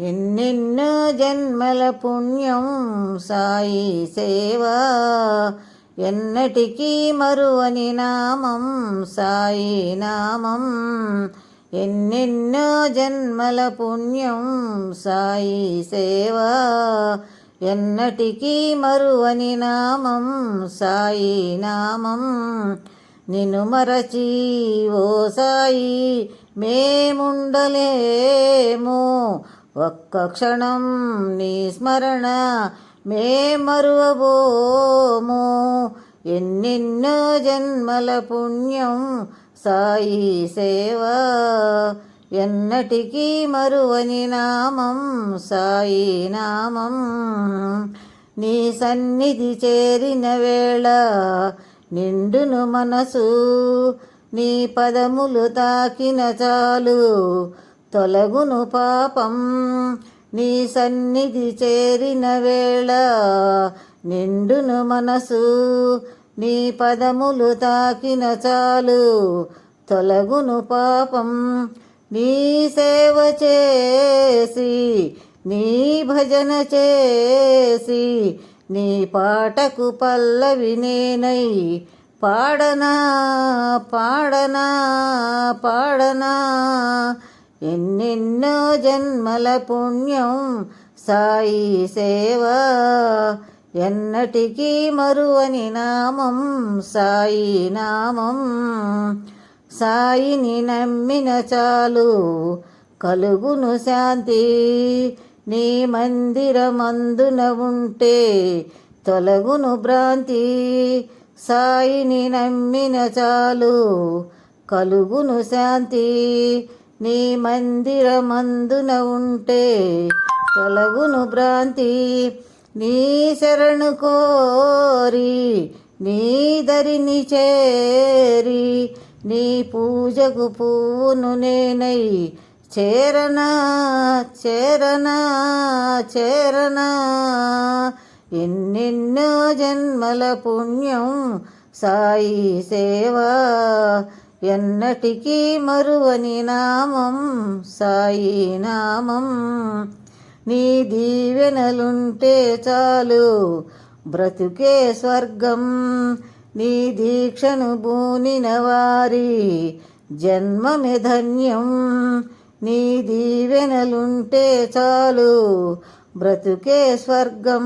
ఎన్నెన్నో జన్మల పుణ్యం సాయి సేవా. ఎన్నటికీ మరువని నామం సాయి నామం. ఎన్నెన్నో జన్మల పుణ్యం సాయి సేవా. ఎన్నటికీ మరువని నామం సాయి నామం. నిన్ను మరచి ఓ సాయి మేముండలేము. ఒక్క క్షణం నీ స్మరణ మే మరువబోము. ఎన్నెన్నో జన్మల పుణ్యం సాయి సేవ. ఎన్నటికీ మరువని నామం సాయి నామం. నీ సన్నిధి చేరిన వేళ నిండును మనసు నీ పదములు తాకిన చాలు. తొలగును పాపం. నీ సన్నిధి చేరిన వేళ నిండును మనసు. నీ పదములు తాకిన చాలు తొలగును పాపం. నీ సేవ చేసి నీ భజన చేసి నీ పాటకు పల్లవి నేనై పాడనా పాడనా పాడనా. ఎన్నెన్నో జన్మల పుణ్యం సాయి సేవ. ఎన్నటికీ మరువని నామం సాయి నామం. సాయిని నమ్మిన చాలు కలుగును శాంతి. నీ మందిరమందున ఉంటే తొలగును భ్రాంతి. సాయిని నమ్మిన చాలు కలుగును శాంతి. నీ మందిరమందున ఉంటే తొలగును భ్రాంతి నీ శరణు కోరి నీ దరిని చేరి నీ పూజకు పువ్వును నేనై చేరనా చేరనా చేరనా. ఎన్నెన్నో జన్మల పుణ్యం సాయి సేవా ఎన్నటికీ మరువని నామం సాయి నామం. నీ దీవెనలుంటే చాలు బ్రతుకే స్వర్గం. నీ దీక్షను బూనిన వారి జన్మమే ధన్యం. నీ దీవెనలుంటే చాలు బ్రతుకే స్వర్గం.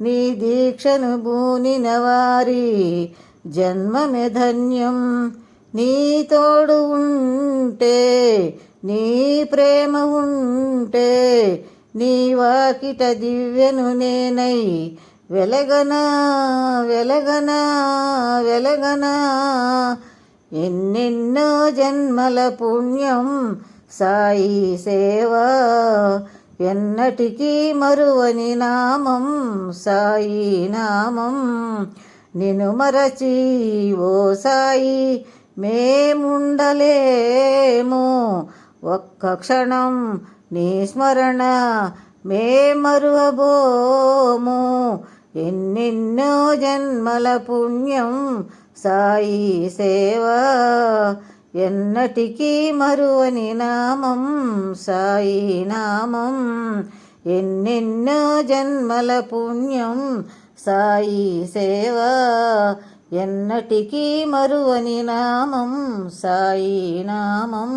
నీ దీక్షను బూనిన వారి జన్మమే ధన్యం. నీ తోడు ఉంటే నీ ప్రేమ ఉంటే నీ వాకిట దివ్యను నేనై వెలగనా వెలగనా వెలగనా. ఎన్నెన్నో జన్మల పుణ్యం సాయి సేవ ఎన్నటికీ మరువని నామం సాయి నామం. నిను మరచి ఓ సాయి మేముండలేము. ఒక్క క్షణం నీ స్మరణ మే మరువబోము ఎన్నెన్నో జన్మల పుణ్యం సాయి సేవ. ఎన్నటికీ మరువని నామం సాయి నామం. ఎన్నెన్నో జన్మల పుణ్యం సాయి సేవ. ఎన్నటికీ మరువని నామం సాయి నామం.